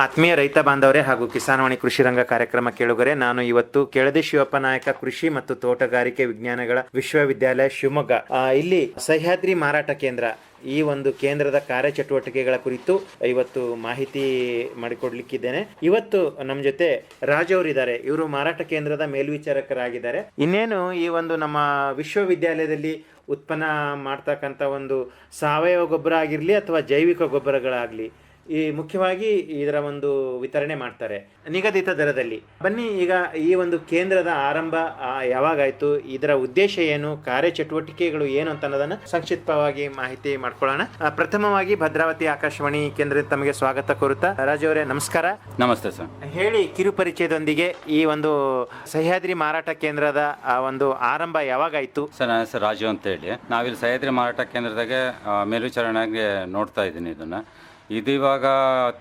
ಆತ್ಮೀಯ ರೈತ ಬಾಂಧವರೇ ಹಾಗೂ ಕಿಸಾನವಾಣಿ ಕೃಷಿ ರಂಗ ಕಾರ್ಯಕ್ರಮ ಕೇಳುಗರೆ, ನಾನು ಇವತ್ತು ಕೆಳದಿ ಶಿವಪ್ಪ ನಾಯಕ ಕೃಷಿ ಮತ್ತು ತೋಟಗಾರಿಕೆ ವಿಜ್ಞಾನಗಳ ವಿಶ್ವವಿದ್ಯಾಲಯ ಶಿವಮೊಗ್ಗ. ಇಲ್ಲಿ ಸಹ್ಯಾದ್ರಿ ಮಾರಾಟ ಕೇಂದ್ರ, ಈ ಒಂದು ಕೇಂದ್ರದ ಕಾರ್ಯಚಟುವಟಿಕೆಗಳ ಕುರಿತು ಇವತ್ತು ಮಾಹಿತಿ ಮಾಡಿಕೊಡ್ಲಿಕ್ಕಿದ್ದೇನೆ. ಇವತ್ತು ನಮ್ಮ ಜೊತೆ ರಾಜ್ ಅವರಿದ್ದಾರೆ ಇವರು ಮಾರಾಟ ಕೇಂದ್ರದ ಮೇಲ್ವಿಚಾರಕರಾಗಿದ್ದಾರೆ. ಇನ್ನೇನು ಈ ಒಂದು ನಮ್ಮ ವಿಶ್ವವಿದ್ಯಾಲಯದಲ್ಲಿ ಉತ್ಪನ್ನ ಮಾಡ್ತಕ್ಕಂಥ ಒಂದು ಸಾವಯವ ಗೊಬ್ಬರ ಆಗಿರಲಿ ಅಥವಾ ಜೈವಿಕ ಗೊಬ್ಬರಗಳಾಗಲಿ ಈ ಮುಖ್ಯವಾಗಿ ಇದರ ಒಂದು ವಿತರಣೆ ಮಾಡ್ತಾರೆ. ನಿಗದಿತ ದರದಲ್ಲಿ. ಬನ್ನಿ ಈಗ ಈ ಒಂದು ಕೇಂದ್ರದ ಆರಂಭ ಯಾವಾಗಾಯಿತು? ಇದರ ಉದ್ದೇಶ ಏನು? ಕಾರ್ಯಚಟುವಟಿಕೆಗಳು ಏನು ಅಂತ ಅನ್ನೋದನ್ನ ಸಂಕ್ಷಿಪ್ತವಾಗಿ ಮಾಹಿತಿ ಮಾಡ್ಕೊಳ್ಳೋಣ. ಪ್ರಥಮವಾಗಿ ಭದ್ರಾವತಿ ಆಕಾಶವಾಣಿ ಕೇಂದ್ರದ ತಮಗೆ ಸ್ವಾಗತ ಕೋರುತ್ತಾ. ರಾಜು ಅವರೇ ನಮಸ್ಕಾರ. ನಮಸ್ತೆ ಸರ್. ಹೇಳಿ ಕಿರುಪರಿಚಯದೊಂದಿಗೆ ಈ ಒಂದು ಸಹ್ಯಾದ್ರಿ ಮಾರಾಟ ಕೇಂದ್ರದ ಆ ಒಂದು ಆರಂಭ ಯಾವಾಗಾಯ್ತು? ಸರ್ ನನ್ನ ಹೆಸರು ರಾಜು ಅಂತ ಹೇಳಿ ನಾವಿಲ್ಲಿ ಸಹ್ಯಾದ್ರಿ ಮಾರಾಟ ಕೇಂದ್ರದಾಗೆ ಮೇಲ್ವಿಚಾರಣೆಗೆ ನೋಡ್ತಾ ಇದ್ದೀನಿ ಇದನ್ನು. ಇದು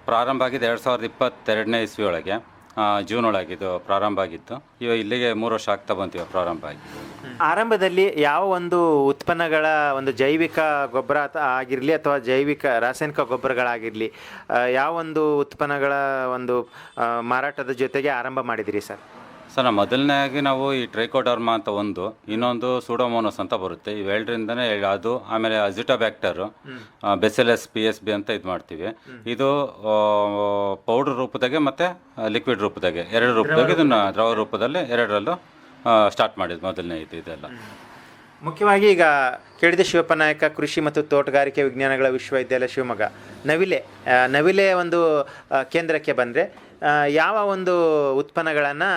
ಪ್ರಾರಂಭ ಆಗಿದ್ದು ಎರಡು ಸಾವಿರದ ಇಪ್ಪತ್ತೆರಡನೇ ಇಸ್ವಿ ಒಳಗೆ ಜೂನ್ ಒಳಗೆ ಇದು ಪ್ರಾರಂಭ ಆಗಿತ್ತು. ಇವಾಗ ಇಲ್ಲಿಗೆ ಮೂರು ವರ್ಷ ಆಗ್ತಾ ಬಂತೀವಿ ಪ್ರಾರಂಭ ಆಗಿ. ಆರಂಭದಲ್ಲಿ ಯಾವ ಒಂದು ಉತ್ಪನ್ನಗಳ ಒಂದು ಜೈವಿಕ ಗೊಬ್ಬರ ಆಗಿರಲಿ ಅಥವಾ ಜೈವಿಕ ರಾಸಾಯನಿಕ ಗೊಬ್ಬರಗಳಾಗಿರಲಿ ಯಾವ ಒಂದು ಉತ್ಪನ್ನಗಳ ಒಂದು ಮಾರಾಟದ ಜೊತೆಗೆ ಆರಂಭ ಮಾಡಿದಿರಿ ಸರ್? ಸರ್ ನಾವು ಮೊದಲನೇದಾಗಿ ನಾವು ಈ ಟ್ರೈಕೋಡರ್ಮಾ ಅಂತ ಒಂದು ಇನ್ನೊಂದು ಸೂಡೋಮೋನಸ್ ಅಂತ ಬರುತ್ತೆ. ಇವೆರಡರಿಂದನೇ ಅದು ಆಮೇಲೆ azotobacter bacillus P S B ಅಂತ ಇದು ಮಾಡ್ತೀವಿ. ಇದು ಪೌಡರ್ ರೂಪದಾಗೆ ಮತ್ತು ಲಿಕ್ವಿಡ್ ರೂಪದಾಗೆ ಎರಡು ರೂಪದಾಗೆ ಇದನ್ನು ದ್ರವ ರೂಪದಲ್ಲಿ ಎರಡರಲ್ಲೂ ಸ್ಟಾರ್ಟ್ ಮಾಡಿದ್ದು ಮೊದಲನೇ ಇದು ಇದೆಲ್ಲ. ಮುಖ್ಯವಾಗಿ ಈಗ ಕೇಳಿದ ಶಿವಪ್ಪ ನಾಯಕ ಕೃಷಿ ಮತ್ತು ತೋಟಗಾರಿಕೆ ವಿಜ್ಞಾನಗಳ ವಿಶ್ವವಿದ್ಯಾಲಯ ಶಿವಮೊಗ್ಗ. ನವಿಲೆ ನವಿಲೆ ಒಂದು ಕೇಂದ್ರಕ್ಕೆ ಬಂದರೆ ಯಾವ ಒಂದು ಉತ್ಪನ್ನಗಳನ್ನು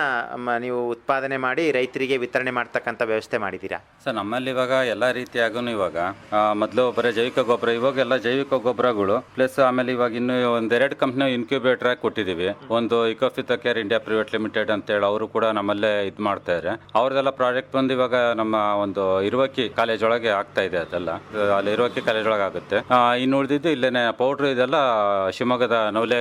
ನೀವು ಉತ್ಪಾದನೆ ಮಾಡಿ ರೈತರಿಗೆ ವಿತರಣೆ ಮಾಡ್ತಕ್ಕಂಥ ವ್ಯವಸ್ಥೆ ಮಾಡಿದ್ದೀರಾ? ಸರ್, ನಮ್ಮಲ್ಲಿ ಇವಾಗ ಎಲ್ಲ ರೀತಿಯಾಗೂ ಇವಾಗ. ಮೊದಲು ಬರೀ ಜೈವಿಕ ಗೊಬ್ಬರ ಇವಾಗ ಎಲ್ಲ ಜೈವಿಕ ಗೊಬ್ಬರಗಳು, ಪ್ಲಸ್ ಆಮೇಲೆ ಇವಾಗ ಇನ್ನು ಒಂದೆರಡು ಕಂಪ್ನಿ ಇನ್ಕ್ಯೂಬೇಟರ್ ಆಗಿ ಕೊಟ್ಟಿದ್ದೀವಿ ಒಂದು ಇಕೋಫಿತ ಕೇರ್ ಇಂಡಿಯಾ ಪ್ರೈವೇಟ್ ಲಿಮಿಟೆಡ್ ಅಂತೇಳಿ ಅವರು ಕೂಡ ನಮ್ಮಲ್ಲೇ ಇದು ಮಾಡ್ತಾ ಇದ್ದಾರೆ ಅವ್ರದ್ದೆಲ್ಲ ಪ್ರಾಜೆಕ್ಟ್ ಬಂದು ಇವಾಗ ನಮ್ಮ ಒಂದು ಇರುವಕ್ಕಿ ಕಾಲೇಜ್ ಒಳಗೆ ಆಗ್ತಾ ಇದೆ ಅದೆಲ್ಲ. ಅದು ಅಲ್ಲಿ ಇರುವಕ್ಕಿ ಕಾಲೇಜ್ ಒಳಗೆ ಆಗುತ್ತೆ ಇನ್ನು ಉಳಿದಿದ್ದು ಇಲ್ಲೇನೆ ಪೌಡ್ರ್ ಇದೆಲ್ಲ ಶಿವಮೊಗ್ಗದ ನೌಲೆ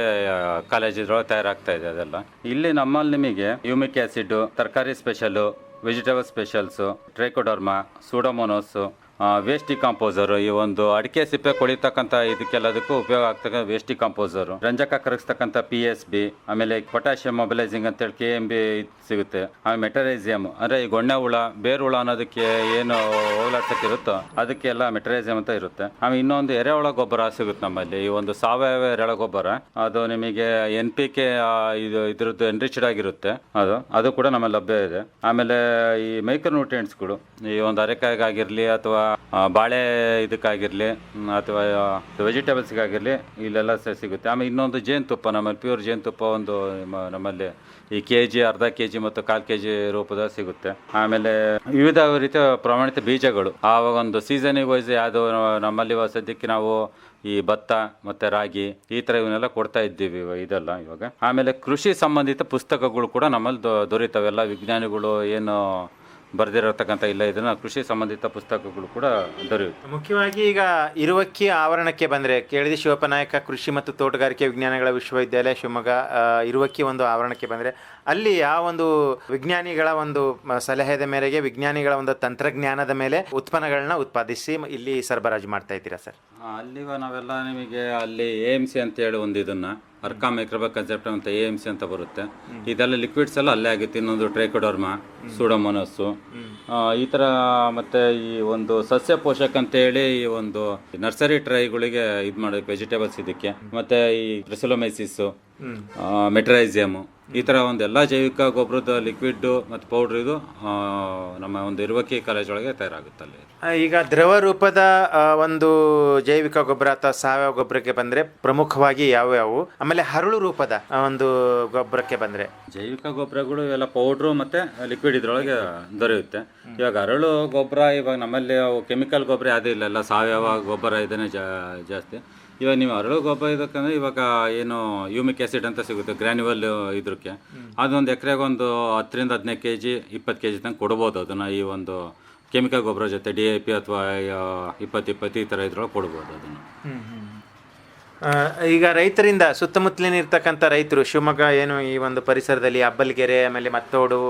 ಕಾಲೇಜ್ ಇದ್ರೊಳಗೆ ತಯಾರಾಗ್ತಾ ಇದೆ ಅದೆಲ್ಲ. ಇಲ್ಲಿ ನಮ್ಮಲ್ಲಿ ನಿಮಗೆ ಯೂಮಿಕ್ ಆಸಿಡ್ ತರಕಾರಿ special vegetable specials trichoderma pseudomonas waste composer ಈ ಒಂದು ಅಡಿಕೆ ಸಿಪ್ಪೆ ಕೊಳಿತಕ್ಕಂಥ ಇದಕ್ಕೆಲ್ಲದಕ್ಕೂ ಉಪಯೋಗ ಆಗ್ತಕ್ಕಂಥ ವೇಸ್ಟಿ ಕಾಂಪೋಸರು ರಂಜಕ ಕರಗಿಸ್ತಕ್ಕಂಥ ಪಿ ಎಸ್ ಬಿ ಆಮೇಲೆ ಪೊಟ್ಯಾಷಿಯಂ ಮೊಬಿಲೈಸಿಂಗ್ ಅಂತೇಳಿ ಕೆ ಎಂ ಬಿ ಸಿಗುತ್ತೆ. ಆಮೇಲೆ ಮೆಟರೈಸಿಯಮ್ ಅಂದರೆ ಈ ಗೊಣ್ಣೆ ಹುಳ, ಬೇರು ಹುಳ ಅನ್ನೋದಕ್ಕೆ ಏನು ಹೋಗ್ಲಾಡ್ಸಕ್ಕಿರುತ್ತೋ ಅದಕ್ಕೆಲ್ಲ ಮೆಟರೈಸಿಯಮ್ ಅಂತ ಇರುತ್ತೆ. ಆಮೇಲೆ ಇನ್ನೊಂದು ಎರೆಹುಳ ಗೊಬ್ಬರ ಸಿಗುತ್ತೆ ನಮ್ಮಲ್ಲಿ. ಈ ಒಂದು ಸಾವಯವ ಎರೆಹುಳ ಗೊಬ್ಬರ, ಅದು ನಿಮಗೆ ಎನ್ ಪಿ ಕೆ ಇದು, ಇದ್ರದ್ದು ಎನ್ರಿಚ್ಡ್ ಆಗಿರುತ್ತೆ. ಅದು ಅದು ಕೂಡ ನಮ್ಮಲ್ಲಿ ಲಭ್ಯ ಇದೆ. ಆಮೇಲೆ ಈ ಮೈಕ್ರೋ ನ್ಯೂಟ್ರಿಯೆಂಟ್ಸ್ಗಳು ಈ ಒಂದು ಅರೆಕಾಯಿಗಾಗಿರಲಿ ಅಥವಾ ಬಾಳೆ ಇದಕ್ಕಾಗಿರಲಿ ಅಥವಾ ವೆಜಿಟೇಬಲ್ಸ್ಗಾಗಿರಲಿ, ಇಲ್ಲೆಲ್ಲ ಸಿಗುತ್ತೆ. ಆಮೇಲೆ ಇನ್ನೊಂದು ಜೇನುತುಪ್ಪ ನಮ್ಮಲ್ಲಿ ಪ್ಯೂರ್ ಜೇನುತುಪ್ಪ ಒಂದು ನಮ್ಮಲ್ಲಿ ಈ ಕೆ ಜಿ ಅರ್ಧ ಕೆ ಜಿ ಮತ್ತು ಕಾಲು ಕೆ ಜಿ ರೂಪದ ಸಿಗುತ್ತೆ. ಆಮೇಲೆ ವಿವಿಧ ರೀತಿಯ ಪ್ರಮಾಣಿತ ಬೀಜಗಳು. ಆವಾಗ ಒಂದು ಸೀಸನಿಗೆ ವೈಸ್ ಯಾವುದು ನಮ್ಮಲ್ಲಿ ಸದ್ಯಕ್ಕೆ ನಾವು ಈ ಭತ್ತ ಮತ್ತು ರಾಗಿ ಈ ಥರ ಇವನ್ನೆಲ್ಲ ಕೊಡ್ತಾ ಇದ್ದೀವಿ ಇದೆಲ್ಲ ಇವಾಗ. ಆಮೇಲೆ ಕೃಷಿ ಸಂಬಂಧಿತ ಪುಸ್ತಕಗಳು ಕೂಡ ನಮ್ಮಲ್ಲಿ ದೊರೆಯುತ್ತವೆ ದೊರೀತವೆ. ಎಲ್ಲ ವಿಜ್ಞಾನಿಗಳು ಏನು ಬರೆದಿರತಕ್ಕಂಥ ಇಲ್ಲ ಇದನ್ನು ಕೃಷಿ ಸಂಬಂಧಿತ ಪುಸ್ತಕಗಳು ಕೂಡ ದೊರೆಯುತ್ತೆ. ಮುಖ್ಯವಾಗಿ ಈಗ ಇರುವಕ್ಕಿ ಆವರಣಕ್ಕೆ ಬಂದರೆ ಕೇಳಿದ ಶಿವಪ್ಪ ನಾಯಕ ಕೃಷಿ ಮತ್ತು ತೋಟಗಾರಿಕೆ ವಿಜ್ಞಾನಗಳ ವಿಶ್ವವಿದ್ಯಾಲಯ ಶಿವಮೊಗ್ಗ ಇರುವಕ್ಕಿ ಒಂದು ಆವರಣಕ್ಕೆ ಬಂದರೆ ಅಲ್ಲಿ ಯಾವ ಒಂದು ವಿಜ್ಞಾನಿಗಳ ಒಂದು ಸಲಹೆದ ಮೇರೆಗೆ ವಿಜ್ಞಾನಿಗಳ ಒಂದು ತಂತ್ರಜ್ಞಾನದ ಮೇಲೆ ಉತ್ಪನ್ನಗಳನ್ನ ಉತ್ಪಾದಿಸಿ ಇಲ್ಲಿ ಸರಬರಾಜು ಮಾಡ್ತಾ ಇದ್ದೀರಾ ಸರ್? ಅಲ್ಲಿ ನಾವೆಲ್ಲ ನಿಮಗೆ ಅಲ್ಲಿ ಎ ಎಂ ಸಿ ಅಂತ ಹೇಳಿ ಒಂದು ಇದನ್ನ ಅರ್ಕಾ ಮೈಕ್ರೋಬಾ ಕನ್ಸೆಪ್ಟ್ ಅಂತ ಎ ಎಂ ಸಿ ಅಂತ ಬರುತ್ತೆ. ಇದೆಲ್ಲ ಲಿಕ್ವಿಡ್ಸ್ ಎಲ್ಲ ಅಲ್ಲೇ ಆಗುತ್ತೆ. ಇನ್ನೊಂದು ಟ್ರೈಕೋಡರ್ಮಾ ಸೂಡೋಮೋನಸ್ಸು ಈ ಥರ ಮತ್ತು ಈ ಒಂದು ಸಸ್ಯ ಪೋಷಕ ಅಂತ ಹೇಳಿ ಈ ಒಂದು ನರ್ಸರಿ ಟ್ರೈಗಳಿಗೆ ಇದು ಮಾಡೋದಕ್ಕೆ ವೆಜಿಟೇಬಲ್ಸ್ ಇದಕ್ಕೆ. ಮತ್ತು ಈ ಬ್ರೆಸಲೋಮೈಸಿಸ್ಸು ಮೆಟ್ರೈಸಿಯಮು ಈ ಥರ ಒಂದು ಎಲ್ಲ ಜೈವಿಕ ಗೊಬ್ಬರದ ಲಿಕ್ವಿಡ್ ಮತ್ತು ಪೌಡ್ರ್ ಇದು ನಮ್ಮ ಒಂದು ಇರುವಕಿ ಕಾಲೇಜ್ ಒಳಗೆ ತಯಾರಾಗುತ್ತೆ ಅಲ್ಲಿ. ಈಗ ದ್ರವ ರೂಪದ ಆ, ಒಂದು ಜೈವಿಕ ಗೊಬ್ಬರ ಅಥವಾ ಸಾವಯವ ಗೊಬ್ಬರಕ್ಕೆ ಬಂದರೆ ಪ್ರಮುಖವಾಗಿ ಯಾವ್ಯಾವು? ಆಮೇಲೆ ಹರಳು ರೂಪದ ಆ, ಒಂದು ಗೊಬ್ಬರಕ್ಕೆ ಬಂದರೆ. ಜೈವಿಕ ಗೊಬ್ಬರಗಳು ಇವೆಲ್ಲ ಪೌಡ್ರು ಮತ್ತು ಲಿಕ್ವಿಡ್ ಇದ್ರೊಳಗೆ ದೊರೆಯುತ್ತೆ. ಇವಾಗ ಅರಳು ಗೊಬ್ಬರ ಇವಾಗ ನಮ್ಮಲ್ಲಿ ಅವು ಕೆಮಿಕಲ್ ಗೊಬ್ಬರ ಯಾವುದೇ ಇಲ್ಲ ಎಲ್ಲ ಸಾವಯವ ಗೊಬ್ಬರ ಇದನ್ನೇ ಜಾ ಜಾಸ್ತಿ. ಇವಾಗ ನೀವು ಅರಳು ಗೊಬ್ಬರ ಇದಕ್ಕಂದ್ರೆ ಇವಾಗ ಏನು ಯೂಮಿಕ್ ಆ್ಯಸಿಡ್ ಅಂತ ಸಿಗುತ್ತೆ ಗ್ರ್ಯಾನ್ಯುವಲ್ ಇದಕ್ಕೆ ಅದೊಂದು ಎಕರೆಗೆ ಒಂದು ಹತ್ತರಿಂದ ಹದಿನೈದು ಕೆ ಜಿ ಇಪ್ಪತ್ತು ಕೆ ಜಿ ತನಕ ಕೊಡ್ಬೋದು ಅದನ್ನು ಈ ಒಂದು ಕೆಮಿಕಲ್ ಗೊಬ್ಬರ ಜೊತೆ ಡಿ ಎ ಪಿ ಅಥವಾ ಇಪ್ಪತ್ತು ಇಪ್ಪತ್ತು ಈ ಥರ ಇದ್ರೊಳಗೆ ಕೊಡ್ಬೋದು ಅದನ್ನು. ಈಗ ರೈತರಿಂದ ಸುತ್ತಮುತ್ತಲಿನ ಇರ್ತಕ್ಕಂಥ ರೈತರು ಶಿವಮೊಗ್ಗ ಏನು ಈ ಒಂದು ಪರಿಸರದಲ್ಲಿ ಅಬ್ಬಲ್ಗೆರೆ ಆಮೇಲೆ ಮತ್ತೋಡು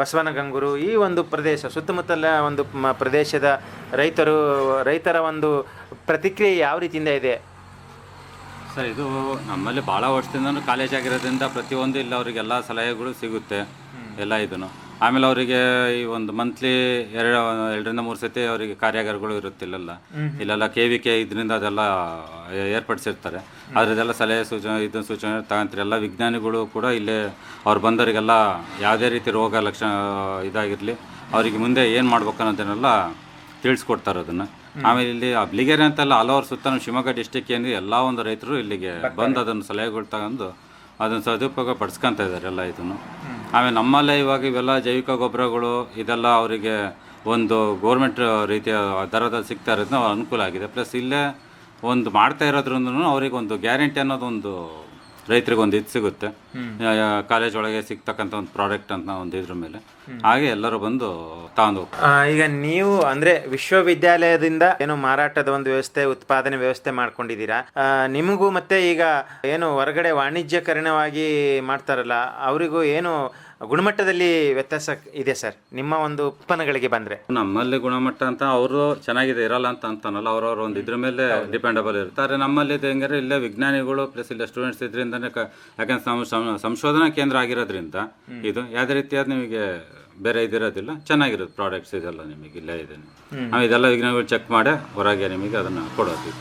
ಬಸವನಗಂಗೂರು ಈ ಒಂದು ಪ್ರದೇಶ ಸುತ್ತಮುತ್ತಲ ಒಂದು ಪ್ರದೇಶದ ರೈತರು ರೈತರ ಒಂದು ಪ್ರತಿಕ್ರಿಯೆ ಯಾವ ರೀತಿಯಿಂದ ಇದೆ? ಸರ್ ಇದು ನಮ್ಮಲ್ಲಿ ಭಾಳ ವರ್ಷದಿಂದ ಕಾಲೇಜ್ ಆಗಿರೋದ್ರಿಂದ ಪ್ರತಿಯೊಂದು ಇಲ್ಲ ಅವರಿಗೆಲ್ಲ ಸಲಹೆಗಳು ಸಿಗುತ್ತೆ ಎಲ್ಲ ಇದನ್ನು. ಆಮೇಲೆ ಅವರಿಗೆ ಈ ಒಂದು ಮಂತ್ಲಿ ಎರಡು ಎರಡರಿಂದ ಮೂರು ಸತಿ ಅವರಿಗೆ ಕಾರ್ಯಾಗಾರಗಳು ಇರುತ್ತಿಲ್ಲಲ್ಲ. ಇಲ್ಲೆಲ್ಲ ಕೆ ವಿ ಕೆ ಇದರಿಂದ ಅದೆಲ್ಲ ಏರ್ಪಡಿಸಿರ್ತಾರೆ. ಅದರದೆಲ್ಲ ಸಲಹೆ ಸೂಚನೆ ಇದನ್ನ ಸೂಚನೆ ತಗೊಂತಾರೆ. ಎಲ್ಲ ವಿಜ್ಞಾನಿಗಳು ಕೂಡ ಇಲ್ಲೇ ಅವ್ರು ಬಂದವರಿಗೆಲ್ಲ ಯಾವುದೇ ರೀತಿ ರೋಗ ಲಕ್ಷಣ ಇದಾಗಿರಲಿ ಅವರಿಗೆ ಮುಂದೆ ಏನು ಮಾಡ್ಬೇಕು ಅನ್ನೋದನ್ನೆಲ್ಲ ತಿಳಿಸ್ಕೊಡ್ತಾರೆ ಅದನ್ನು. ಆಮೇಲೆ ಇಲ್ಲಿ ಅಬ್ಲಿಗೇರಿ ಅಂತಲ್ಲ ಆಲ್ ಓವರ್ ಸುತ್ತ ಶಿವಮೊಗ್ಗ ಡಿಸ್ಟಿಕ್ ಏನು ಎಲ್ಲ ಒಂದು ರೈತರು ಇಲ್ಲಿಗೆ ಬಂದು ಅದನ್ನು ಸಲಹೆಗಳು ತಗೊಂಡು ಅದನ್ನು ಸದುಪಯೋಗ ಪಡಿಸ್ಕೊಂತ ಇದ್ದಾರೆ ಎಲ್ಲ ಇದನ್ನು. ಆಮೇಲೆ ನಮ್ಮಲ್ಲೇ ಇವಾಗ ಇವೆಲ್ಲ ಜೈವಿಕ ಗೊಬ್ಬರಗಳು ಇದೆಲ್ಲ ಅವರಿಗೆ ಒಂದು ಗೌರ್ಮೆಂಟ್ ರೀತಿಯ ದರದಲ್ಲಿ ಸಿಗ್ತಾ ಇರೋದನ್ನ ಅವ್ರ ಅನುಕೂಲ ಆಗಿದೆ. ಪ್ಲಸ್ ಇಲ್ಲೇ ಒಂದು ಮಾಡ್ತಾ ಇರೋದ್ರಿಂದ ಅವ್ರಿಗೆ ಒಂದು ಗ್ಯಾರಂಟಿ ಅನ್ನೋದೊಂದು ರೈತರಿಗೊಂದು ಇದು ಸಿಗುತ್ತೆ. ಕಾಲೇಜ್ ಒಳಗೆ ಸಿಗ್ತಕ್ಕಂತ ಒಂದು ಪ್ರಾಡಕ್ಟ್ ಅಂತ ಒಂದು ಇದ್ರ ಮೇಲೆ. ಹಾಗೆ ಎಲ್ಲರೂ ಬಂದು ತಗೊಂಡು ಈಗ ನೀವು ಅಂದ್ರೆ ವಿಶ್ವವಿದ್ಯಾಲಯದಿಂದ ಏನು ಮಾರಾಟದ ಒಂದು ವ್ಯವಸ್ಥೆ ಉತ್ಪಾದನೆ ವ್ಯವಸ್ಥೆ ಮಾಡ್ಕೊಂಡಿದ್ದೀರಾ? ನಿಮಗೂ ಮತ್ತೆ ಈಗ ಏನು ಹೊರಗಡೆ ವಾಣಿಜ್ಯಕರಣವಾಗಿ ಮಾಡ್ತಾರಲ್ಲ ಅವರಿಗೂ ಏನು ಗುಣಮಟ್ಟದಲ್ಲಿ ವ್ಯತ್ಯಾಸ ಇದೆ ಸರ್? ನಿಮ್ಮ ಒಂದು ಉತ್ಪನ್ನಗಳಿಗೆ ಬಂದ್ರೆ. ನಮ್ಮಲ್ಲಿ ಗುಣಮಟ್ಟ ಅಂತ ಅವರು ಚೆನ್ನಾಗಿದೆ ಇರಲ್ಲ ಅಂತ ಅಂತಾನಲ್ಲ ಅವ್ರವ್ರ ಒಂದು ಇದ್ರ ಮೇಲೆ ಡಿಪೆಂಡಬಲ್ ಇರುತ್ತೆ. ಆದರೆ ನಮ್ಮಲ್ಲಿ ಇದು ಹೆಂಗಾರೆ ಇಲ್ಲೇ ವಿಜ್ಞಾನಿಗಳು ಪ್ಲಸ್ ಇಲ್ಲೇ ಸ್ಟೂಡೆಂಟ್ಸ್ ಇದರಿಂದನೇ ಯಾಕಂದ್ರೆ ಸಂ- ಸಂಶೋಧನಾ ಕೇಂದ್ರ ಆಗಿರೋದ್ರಿಂದ ಇದು ಯಾವುದೇ ರೀತಿಯಾದ ನಿಮಗೆ ಬೇರೆ ಇದಿರೋದಿಲ್ಲ. ಚೆನ್ನಾಗಿರೋದು ಪ್ರಾಡಕ್ಟ್ಸ್ ಇದೆಲ್ಲ ನಿಮಗೆ ಇಲ್ಲೇ ಇದೆ. ನಾವು ಇದೆಲ್ಲ ವಿಘ್ನಗಳು ಚೆಕ್ ಮಾಡಿ ಹೊರಗೆ ನಿಮಗೆ ಅದನ್ನು ಕೊಡೋದು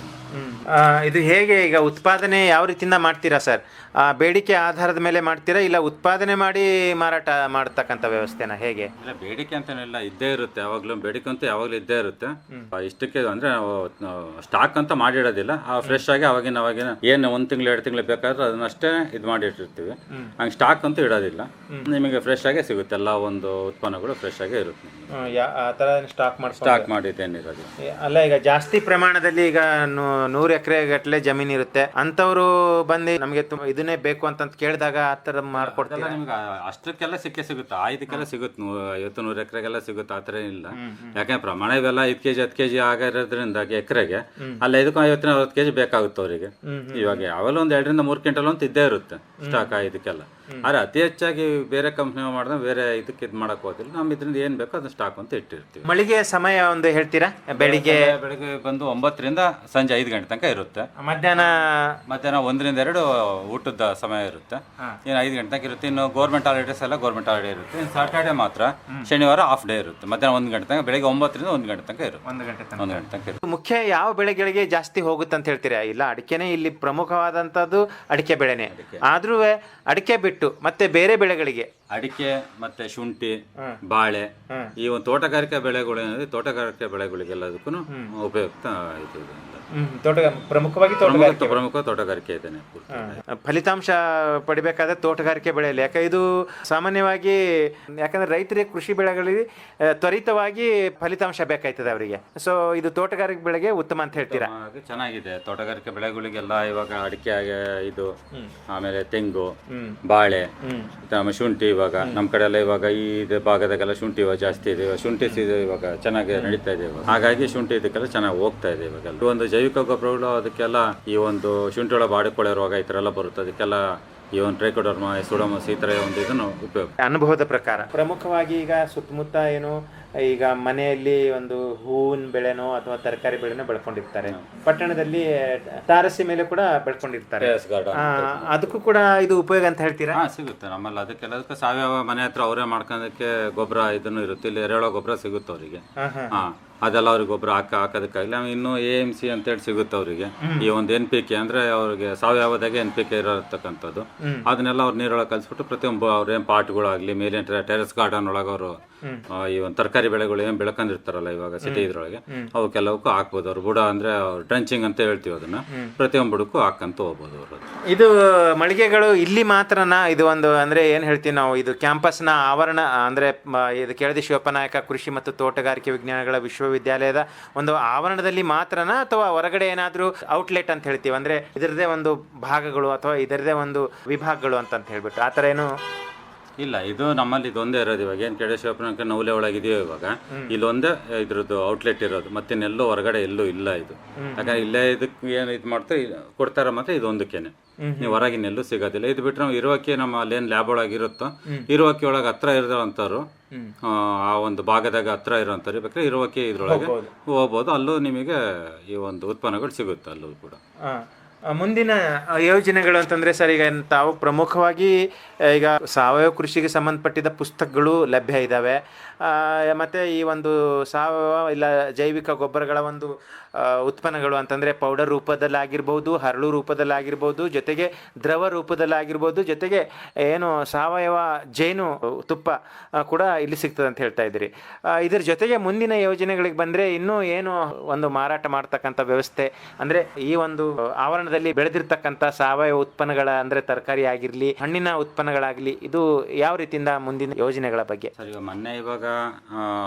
ಇದು ಹೇಗೆ ಈಗ ಉತ್ಪಾದನೆ ಯಾವ ರೀತಿಯಿಂದ ಮಾಡ್ತೀರಾ ಸರ್? ಆ, ಬೇಡಿಕೆ ಆಧಾರದ ಮೇಲೆ ಮಾಡ್ತೀರಾ ಇಲ್ಲ ಉತ್ಪಾದನೆ ಮಾಡಿ ಮಾರಾಟ ಮಾಡತಕ್ಕಂಥ ವ್ಯವಸ್ಥೆನ ಹೇಗೆ? ಇಲ್ಲ ಬೇಡಿಕೆ ಅಂತೇನಿಲ್ಲ ಇದ್ದೇ ಇರುತ್ತೆ. ಯಾವಾಗಲೂ ಬೇಡಿಕೆ ಅಂತೂ ಯಾವಾಗಲೂ ಇದ್ದೇ ಇರುತ್ತೆ. ಇಷ್ಟಕ್ಕೆ ಅಂದ್ರೆ ಸ್ಟಾಕ್ ಅಂತ ಮಾಡಿಡೋದಿಲ್ಲ. ಆ ಫ್ರೆಶ್ ಆಗಿ ಅವಾಗಿನ ಅವಾಗಿನ ಏನು ಒಂದು ತಿಂಗಳು ಎರಡು ತಿಂಗಳು ಬೇಕಾದ್ರೆ ಅದನ್ನಷ್ಟೇ ಇದು ಮಾಡಿಟ್ಟಿರ್ತೀವಿ. ಹಂಗೆ ಸ್ಟಾಕ್ ಅಂತೂ ಇಡೋದಿಲ್ಲ. ನಿಮಗೆ ಫ್ರೆಶ್ ಆಗೇ ಸಿಗುತ್ತೆ. ಎಲ್ಲ ಒಂದು ಉತ್ಪನ್ನಗಳು ಫ್ರೆಶ್ ಆಗೇ ಇರುತ್ತೆ ಆ ತರ ಸ್ಟಾಕ್ ಮಾಡಿ ಸ್ಟಾಕ್ ಮಾಡಿದ್ದೇನಿರೋದು ಅಲ್ಲ ಈಗ ಜಾಸ್ತಿ ಪ್ರಮಾಣದಲ್ಲಿ ಈಗ ನೂರು ಎಕರೆ ಗಟ್ಟಲೆ ಜಮೀನ್ ಇರುತ್ತೆ. ಅಂತವ್ರು ಬಂದು ನಮಗೆ ತುಂಬ ಇದನ್ನೇ ಬೇಕು ಅಂತ ಕೇಳಿದಾಗ ಆ ಥರ ಮಾಡ್ಕೊಡ್ತಾರೆ ನಿಮ್ಗೆ ಅಷ್ಟಕ್ಕೆಲ್ಲ ಸಿಕ್ಕೇ ಸಿಗುತ್ತೆ. ಆ ಇದಕ್ಕೆಲ್ಲ ಸಿಗುತ್ತೆ ಐವತ್ತು ನೂರು ಎಕರೆಗೆಲ್ಲ ಸಿಗುತ್ತೆ. ಆತರ ಥರ ಇಲ್ಲ ಯಾಕಂದ್ರೆ ಪ್ರಮಾಣ ಇವೆಲ್ಲ ಐದು ಕೆಜಿ ಹತ್ತು ಕೆಜಿ ಆಗಿರೋದ್ರಿಂದ ಎಕರೆಗೆ ಅಲ್ಲಿ ಐದಕ್ಕೂ ಐವತ್ತಿನ ಅರವತ್ತು ಕೆಜಿ ಬೇಕಾಗುತ್ತೆ ಅವರಿಗೆ. ಇವಾಗ ಯಾವೆಲ್ಲ ಒಂದು ಎರಡರಿಂದ ಮೂರು ಕ್ವಿಂಟಲ್ ಅಂತ ಇದ್ದೇ ಇರುತ್ತೆ ಸ್ಟಾಕ್ ಇದಕ್ಕೆಲ್ಲ ಆದ್ರೆ ಅತಿ ಹೆಚ್ಚಾಗಿ ಬೇರೆ ಕಂಪ್ನಿ ಮಾಡಿದ್ರೆ ಬೇರೆ ಇದಕ್ಕೆ ಇದು ಮಾಡಕ್ ಹೋದಿಲ್ಲ. ನಮ್ ಇದ್ರಿಂದ ಏನ್ ಬೇಕೋ ಅದನ್ನ ಸ್ಟಾಕ್ ಅಂತ ಇಟ್ಟಿರ್ತೀವಿ. ಮಳಿಗೆ ಸಮಯ ಒಂದು ಹೇಳ್ತೀರಾ? ಬೆಳಿಗ್ಗೆ ಬೆಳಿಗ್ಗೆ ಬಂದು ಒಂಬತ್ತರಿಂದ ಸಂಜೆ ಐದು ಗಂಟೆ ತನಕ ಇರುತ್ತೆ. ಮಧ್ಯಾಹ್ನ ಮಧ್ಯಾಹ್ನ ಒಂದರಿಂದ ಎರಡು ಊಟದ ಸಮಯ ಇರುತ್ತೆ. ಇನ್ನು ಐದು ಗಂಟೆ ತನಕ ಇರುತ್ತೆ. ಇನ್ನು ಗೌರ್ಮೆಂಟ್ ಹಾಲಿಡೇಸ್ ಎಲ್ಲ ಗೌರ್ಮೆಂಟ್ ಹಾಲಿಡೇ ಇರುತ್ತೆ. ಇನ್ನು ಸಾಟರ್ಡೆ ಮಾತ್ರ. ಶನಿವಾರ ಹಾಫ್ ಡೇ ಇರುತ್ತೆ. ಮಧ್ಯಾಹ್ನ ಒಂದು ಗಂಟೆ ತನಕ ಬೆಳಗ್ಗೆ ಒಂಬತ್ತರಿಂದ ಒಂದು ಗಂಟೆ ತನಕ ಇರುತ್ತೆ. ಒಂದು ಗಂಟೆ ಒಂದು ಗಂಟೆ ತನಕ ಇರುತ್ತೆ. ಮುಖ್ಯ ಯಾವ ಬೆಳೆಗಳಿಗೆ ಜಾಸ್ತಿ ಹೋಗುತ್ತೆ ಅಂತ ಹೇಳ್ತೀರಾ? ಇಲ್ಲ ಅಡಿಕೆನೇ ಇಲ್ಲಿ ಪ್ರಮುಖವಾದಂಥದ್ದು ಅಡಿಕೆ ಬೆಳೆನೆ. ಆದ್ರೂ ಅಡಿಕೆ ಬಿಟ್ಟು ಮತ್ತೆ ಬೇರೆ ಬೆಳೆಗಳಿಗೆ. ಅಡಿಕೆ ಮತ್ತೆ ಶುಂಠಿ ಬಾಳೆ ಈ ಒಂದು ತೋಟಗಾರಿಕೆ ಬೆಳೆಗಳು ತೋಟಗಾರಿಕೆ ತೋಟಗಾರಿಕಾ ಬೆಳೆಗಳಿಗೆಲ್ಲದಕ್ಕೂ ಉಪಯುಕ್ತ ಎಲ್ಲ. ತೋಟ ಪ್ರಮುಖವಾಗಿ ಪ್ರಮುಖ ಪ್ರಮುಖ ತೋಟಗಾರಿಕೆ ಇದೇನೆ ಫಲಿತಾಂಶ ಪಡಿಬೇಕಾದ್ರೆ ತೋಟಗಾರಿಕೆ ಬೆಳೆಯಲ್ಲಿ. ಯಾಕೆ ಇದು ಸಾಮಾನ್ಯವಾಗಿ ಯಾಕಂದ್ರೆ ರೈತರಿಗೆ ಕೃಷಿ ಬೆಳೆಗಳಲ್ಲಿ ತ್ವರಿತವಾಗಿ ಫಲಿತಾಂಶ ಬೇಕಾಯ್ತದೆ ಅವರಿಗೆ. ಸೊ ಇದು ತೋಟಗಾರಿಕೆ ಬೆಳೆಗೆ ಉತ್ತಮ ಅಂತ ಹೇಳ್ತೀರಾ? ಚೆನ್ನಾಗಿದೆ. ತೋಟಗಾರಿಕೆ ಬೆಳೆಗಳಿಗೆಲ್ಲ ಇವಾಗ ಅಡಿಕೆ ಆಗಿ ಇದು ಆಮೇಲೆ ತೆಂಗು ಬಾಳೆ ಶುಂಠಿ ಇವಾಗ ನಮ್ಮ ಕಡೆ ಎಲ್ಲ ಇವಾಗ ಈ ಇದು ಭಾಗದಾಗೆಲ್ಲ ಶುಂಠಿ ಇವಾಗ ಜಾಸ್ತಿ ಇದೆ. ಇವಾಗ ಶುಂಠಿ ಇವಾಗ ಚೆನ್ನಾಗಿ ನಡೀತಾ ಇದೆ ಹಾಗಾಗಿ ಶುಂಠಿ ಇದಕ್ಕೆಲ್ಲ ಚೆನ್ನಾಗಿ ಹೋಗ್ತಾ ಇದೆ ಇವಾಗ ಒಂದು ಜೈವಿಕ ಗೊಬ್ಬರಗಳು ಅದಕ್ಕೆಲ್ಲ ಈ ಒಂದು ಶುಂಠಿ ಬಾಡಿಕೊಳ್ಳೆ ಬಾಡಿಕೊಳ್ಳೋ ರೋಗ ಈ ಥರ ಎಲ್ಲ ಬರುತ್ತೆ. ಅದಕ್ಕೆಲ್ಲ ಈ ಒಂದು ಟ್ರೈಕೋಡರ್ಮ ಸುಡಮಸ್ ಈ ಥರ ಒಂದು ಇದನ್ನು ಉಪಯೋಗ ಅನುಭವದ ಪ್ರಕಾರ. ಪ್ರಮುಖವಾಗಿ ಈಗ ಸುತ್ತಮುತ್ತ ಏನು ಈಗ ಮನೆಯಲ್ಲಿ ಒಂದು ಹೂವಿನ ಬೆಳೆನೋ ಅಥವಾ ತರಕಾರಿ ಬೆಳೆನೋ ಬೆಳ್ಕೊಂಡಿರ್ತಾರೆ. ಪಟ್ಟಣದಲ್ಲಿ ತಾರಸಿ ಮೇಲೆ ಕೂಡ ಬೆಳ್ಕೊಂಡಿರ್ತಾರೆ. ಆ, ಅದಕ್ಕೂ ಕೂಡ ಇದು ಉಪಯೋಗ ಅಂತ ಹೇಳ್ತೀರಾ? ಹಾ ಸಿಗುತ್ತೆ. ನಮ್ಮಲ್ಲಿ ಅದಕ್ಕೆಲ್ಲದಕ್ಕೆ ಸಾವಯವ ಮನೆ ಹತ್ರ ಅವರೇ ಮಾಡ್ಕೊಳಕ್ಕೆ ಗೊಬ್ಬರ ಇದನ್ನು ಇರುತ್ತೆ. ಇಲ್ಲಿ ಎರೆಹುಳ ಗೊಬ್ಬರ ಸಿಗುತ್ತೆ ಅವರಿಗೆ. ಹಾ. ಅದೆಲ್ಲ ಅವ್ರಿಗೆ ಗೊಬ್ಬರ ಹಾಕ ಹಾಕೋದಕ್ಕಾಗಲಿ. ಆಮೇಲೆ ಇನ್ನು ಎ ಎಂ ಸಿ ಅಂತೇಳಿ ಸಿಗುತ್ತೆ ಅವರಿಗೆ. ಈ ಒಂದು ಎನ್ ಪಿ ಕೆ ಅಂದ್ರೆ ಅವ್ರಿಗೆ ಸಾವಯವದಾಗೆ ಎನ್ ಪಿ ಕೆ ಇರತಕ್ಕಂಥದ್ದು. ಅದನ್ನೆಲ್ಲ ಅವ್ರು ನೀರೊಳಗೆ ಕಲಿಸ್ಬಿಟ್ಟು ಪ್ರತಿಯೊಬ್ಬ ಅವ್ರೇನು ಪಾಟ್ಗಳಾಗಲಿ ಮೇಲಿನ ಟೆರೆಸ್ ಗಾರ್ಡನ್ ಒಳಗೆ ಅವರು ಈ ಒಂದು ತರಕಾರಿ ಬೆಳೆಗಳು ಏನು ಬೆಳ್ಕೊಂಡಿರ್ತಾರಲ್ಲ ಇವಾಗ ಸಿಟಿ ಇದ್ರೊಳಗೆ ಅವಕ್ಕೆಲ್ಲವಕ್ಕೂ ಹಾಕ್ಬೋದು. ಅವ್ರು ಬುಡ ಅಂದ್ರೆ ಟ್ರಂಚಿಂಗ್ ಅಂತ ಹೇಳ್ತೀವಿ ಅದನ್ನ. ಪ್ರತಿಯೊಂದು ಬುಡಕ್ಕೂ ಹಾಕಂತ ಹೋಗ್ಬೋದು ಅವರು ಇದು ಮಳಿಗೆಗಳು ಇಲ್ಲಿ ಮಾತ್ರನಾ ಇದು ಒಂದು ಅಂದ್ರೆ ಏನ್ ಹೇಳ್ತೀವಿ ನಾವು ಇದು ಕ್ಯಾಂಪಸ್ನ ಆವರಣ ಅಂದ್ರೆ ಇದು ಕೆಳದಿ ಶಿವಪ್ಪನಾಯಕ ಕೃಷಿ ಮತ್ತು ತೋಟಗಾರಿಕೆ ವಿಜ್ಞಾನಗಳ ವಿಶ್ವವಿದ್ಯಾಲಯದ ಒಂದು ಆವರಣದಲ್ಲಿ ಮಾತ್ರನಾ ಅಥವಾ ಹೊರಗಡೆ ಏನಾದರೂ ಔಟ್ಲೆಟ್ ಅಂತ ಹೇಳ್ತೀವಿ? ಅಂದ್ರೆ ಇದರದೇ ಒಂದು ಭಾಗಗಳು ಅಥವಾ ಇದರದೇ ಒಂದು ವಿಭಾಗಗಳು ಅಂತ ಅಂತ ಹೇಳ್ಬಿಟ್ಟು ಆ ಥರ ಏನು ಇಲ್ಲ ಇದು ನಮ್ಮಲ್ಲಿ ಇದೊಂದೇ ಇರೋದು ಇವಾಗ. ಏನು ಕೆಡೆ ಶಿವಪ್ಪನಕ ನವಲೆ ಒಳಗಿದೆಯೋ ಇವಾಗ. ಇಲ್ಲೊಂದೇ ಇದ್ರದ್ದು ಔಟ್ಲೆಟ್ ಇರೋದು. ಮತ್ತಿನ್ನೆಲ್ಲೂ ಹೊರಗಡೆ ಎಲ್ಲೂ ಇಲ್ಲ ಇದು. ಯಾಕಂದ್ರೆ ಇಲ್ಲೇ ಇದಕ್ಕೆ ಏನು ಇದು ಮಾಡ್ತಾರೆ ಕೊಡ್ತಾರ ಮತ್ತೆ ಇದೊಂದಕ್ಕೇನೆ. ನೀವು ಹೊರಗಿನೆಲ್ಲೂ ಸಿಗೋದಿಲ್ಲ. ಇದು ಬಿಟ್ಟರೆ ನಾವು ಇರುವಕ್ಕೆ ನಮ್ಮ ಅಲ್ಲೇನು ಲ್ಯಾಬ್ ಒಳಗೆ ಇರುತ್ತೋ ಇರುವಕ್ಕೆ ಒಳಗೆ ಹತ್ರ ಇರೋವಂಥವ್ರು ಆ ಒಂದು ಭಾಗದಾಗ ಹತ್ರ ಇರೋವಂಥವ್ರು ಬೇಕಾದ್ರೆ ಇರುವಕ್ಕೆ ಇದ್ರೊಳಗೆ ಹೋಗ್ಬೋದು. ಅಲ್ಲೂ ನಿಮಗೆ ಈ ಒಂದು ಉತ್ಪನ್ನಗಳು ಸಿಗುತ್ತೆ ಅಲ್ಲೂ ಕೂಡ. ಮುಂದಿನ ಯೋಜನೆಗಳು ಅಂತಂದರೆ ಸರ್, ಈಗ ತಾವು ಪ್ರಮುಖವಾಗಿ ಈಗ ಸಾವಯವ ಕೃಷಿಗೆ ಸಂಬಂಧಪಟ್ಟಿದ ಪುಸ್ತಕಗಳು ಲಭ್ಯ ಇದ್ದಾವೆ ಮತ್ತು ಈ ಒಂದು ಸಾವಯವ ಇಲ್ಲ ಜೈವಿಕ ಗೊಬ್ಬರಗಳ ಒಂದು ಉತ್ಪನ್ನಗಳು ಅಂತಂದರೆ ಪೌಡರ್ ರೂಪದಲ್ಲಾಗಿರ್ಬೋದು ಹರಳು ರೂಪದಲ್ಲಾಗಿರ್ಬೋದು ಜೊತೆಗೆ ದ್ರವ ರೂಪದಲ್ಲಾಗಿರ್ಬೋದು ಜೊತೆಗೆ ಏನು ಸಾವಯವ ಜೇನು ತುಪ್ಪ ಕೂಡ ಇಲ್ಲಿ ಸಿಗ್ತದೆ ಅಂತ ಹೇಳ್ತಾ ಇದ್ದೀರಿ. ಇದರ ಜೊತೆಗೆ ಮುಂದಿನ ಯೋಜನೆಗಳಿಗೆ ಬಂದರೆ ಇನ್ನೂ ಏನು ಒಂದು ಮಾರಾಟ ಮಾಡ್ತಕ್ಕಂಥ ವ್ಯವಸ್ಥೆ ಅಂದರೆ ಈ ಒಂದು ಆವರಣದಲ್ಲಿ ಬೆಳೆದಿರ್ತಕ್ಕಂಥ ಸಾವಯವ ಉತ್ಪನ್ನಗಳ ಅಂದರೆ ತರಕಾರಿ ಆಗಿರಲಿ ಹಣ್ಣಿನ ಉತ್ಪನ್ನಗಳಾಗಲಿ ಇದು ಯಾವ ರೀತಿಯಿಂದ ಮುಂದಿನ ಯೋಜನೆಗಳ ಬಗ್ಗೆ? ಸರ್ ಈಗ ಮೊನ್ನೆ ಇವಾಗ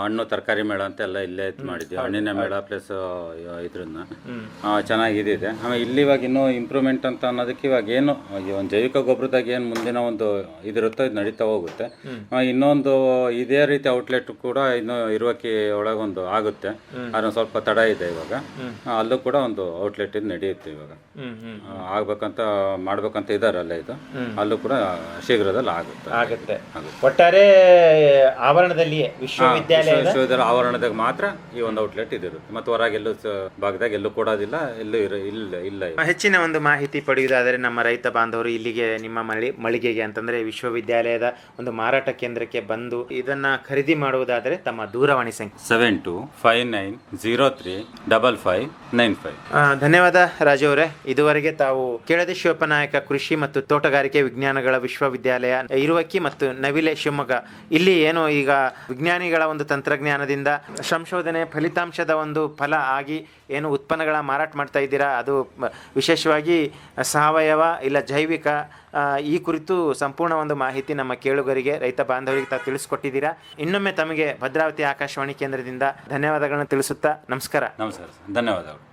ಹಣ್ಣು ತರಕಾರಿ ಮೇಳ ಅಂತ ಎಲ್ಲ ಇಲ್ಲೇ ಇದು ಮಾಡಿದ್ವಿ. ಹಣ್ಣಿನ ಮೇಳ ಪ್ಲಸ್ ಇದ್ರನ್ನ. ಚೆನ್ನಾಗಿದೆ ಆಮೇಲೆ ಇಲ್ಲಿ ಇವಾಗ ಇನ್ನೂ ಇಂಪ್ರೂವ್ಮೆಂಟ್ ಅಂತ ಅನ್ನೋದಕ್ಕೆ ಇವಾಗ ಏನು ಈ ಒಂದು ಜೈವಿಕ ಗೊಬ್ಬರದಾಗ ಏನು ಮುಂದಿನ ಒಂದು ಇದಿರುತ್ತೋ ಇದು ನಡೀತಾ ಹೋಗುತ್ತೆ. ಇನ್ನೊಂದು ಇದೇ ರೀತಿ ಔಟ್ಲೆಟ್ ಕೂಡ ಇನ್ನು ಇರುವಕ್ಕೆ ಒಳಗೊಂದು ಆಗುತ್ತೆ. ಅದೊಂದು ಸ್ವಲ್ಪ ತಡ ಇದೆ ಇವಾಗ. ಅಲ್ಲೂ ಕೂಡ ಒಂದು ಔಟ್ಲೆಟ್ ಇದು ನಡೆಯುತ್ತೆ ಇವಾಗ. ಆಗ್ಬೇಕಂತ ಮಾಡ್ಬೇಕಂತ ಇದಾರಲ್ಲ ಇದು. ಅಲ್ಲೂ ಕೂಡ ಶೀಘ್ರದಲ್ಲಿ ಆಗುತ್ತೆ. ಆಗುತ್ತೆ. ಒಟ್ಟಾರೆ ಆವರಣದಲ್ಲಿಯೇ ವಿಶ್ವವಿದ್ಯಾಲಯ ವಿಶ್ವವಿದ್ಯಾಲಯ ಆವರಣದಾಗ ಮಾತ್ರ ಈ ಒಂದು ಔಟ್ಲೆಟ್ ಇದಿರುತ್ತೆ. ಮತ್ತು ಹೊರಗೆಲ್ಲೂ ಭಾಗದಾಗ ಎಲ್ಲೂ ಕೊಡೋದಿಲ್ಲ ಎಲ್ಲೂ ಇರ ಇಲ್ಲ ಇಲ್ಲ. ಹೆಚ್ಚಿನ ಒಂದು ಮಾಹಿತಿ ಪಡೆಯುವುದಾದರೆ ನಮ್ಮ ರೈತ ಬಾಂಧವರು ಇಲ್ಲಿಗೆ ನಿಮ್ಮ ಮಳಿ ಮಳಿಗೆಗೆ ಅಂತಂದ್ರೆ ವಿಶ್ವವಿದ್ಯಾಲಯದ ಒಂದು ಮಾರಾಟ ಕೇಂದ್ರಕ್ಕೆ ಬಂದು ಇದನ್ನ ಖರೀದಿ ಮಾಡುವುದಾದರೆ ತಮ್ಮ ದೂರವಾಣಿ ಸಂಖ್ಯೆ. Seven two five nine zero three double five nine five. ಆ, ಧನ್ಯವಾದ ರಾಜು ಅವರೇ. ಇದುವರೆಗೆ ತಾವು ಕೆಳದಿ ಶಿವಪ್ಪನಾಯಕ ಕೃಷಿ ಮತ್ತು ತೋಟಗಾರಿಕೆ ವಿಜ್ಞಾನಗಳ ವಿಶ್ವವಿದ್ಯಾಲಯ ಇರುವಕ್ಕಿ ಮತ್ತು ನವಿಲೆ ಶಿವಮೊಗ್ಗ. ಇಲ್ಲಿ ಏನು ಈಗ ವಿಜ್ಞಾನಿಗಳ ಒಂದು ತಂತ್ರಜ್ಞಾನದಿಂದ ಸಂಶೋಧನೆ ಫಲಿತಾಂಶದ ಒಂದು ಫಲ ಆಗಿ ಏನು ಉತ್ಪನ್ನಗಳ ಮಾರಾಟ ಮಾಡ್ತಾ ಇದ್ದೀರಾ? ಅದು ವಿಶೇಷವಾಗಿ ಸಾವಯವ ಇಲ್ಲ ಜೈವಿಕ ಈ ಕುರಿತು ಸಂಪೂರ್ಣ ಒಂದು ಮಾಹಿತಿ ನಮ್ಮ ಕೇಳುಗರಿಗೆ, ರೈತ ಬಾಂಧವರಿಗೆ ತಾವು ತಿಳಿಸ್ಕೊಟ್ಟಿದ್ದೀರಾ? ಇನ್ನೊಮ್ಮೆ ತಮಗೆ ಭದ್ರಾವತಿ ಆಕಾಶವಾಣಿ ಕೇಂದ್ರದಿಂದ ಧನ್ಯವಾದಗಳನ್ನು ತಿಳಿಸುತ್ತಾ ನಮಸ್ಕಾರ. ನಮಸ್ಕಾರ ಧನ್ಯವಾದಗಳು.